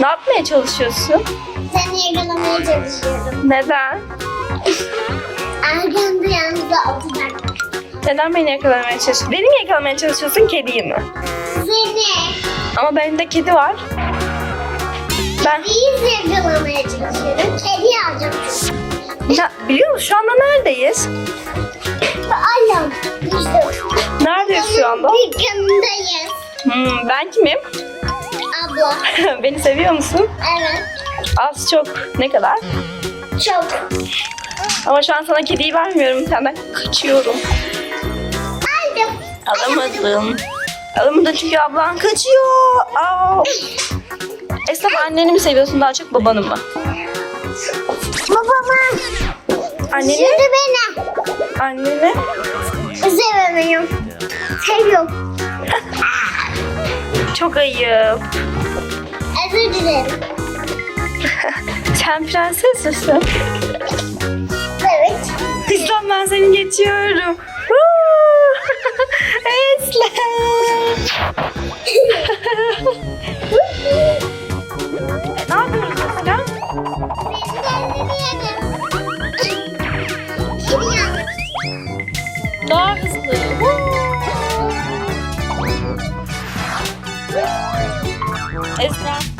Ne yapmaya çalışıyorsun? Seni yakalamaya çalışıyorum. Neden? Arkanda yanımda oturacak. Neden beni yakalamaya çalışıyorsun? Beni mi yakalamaya çalışıyorsun, kediyi mi? Seni. Ama benim de kedi var. Ben Biz yakalamaya çalışıyorum. Kedi alacağım. ya, biliyor musun şu anda neredeyiz? İşte. Neredeyiz şu anda? Dükkanındayız. Hmm, ben kimim? Abla. beni seviyor musun? Evet. Az çok. Ne kadar? Çok. Ama şu an sana kediyi vermiyorum. Senden kaçıyorum. Aldım. Alamadın. Alamadın çünkü ablan kaçıyor. Aa. Esnaf anneni mi seviyorsun daha çok babanı mı? Babama. Anneni? Sürdü beni. Anneni? Sevemiyorum. Seviyorum. Çok ayıp. Özür dilerim. Sen prenses misin? Evet. İslam ben seni geçiyorum. Woo! Eslem. Seni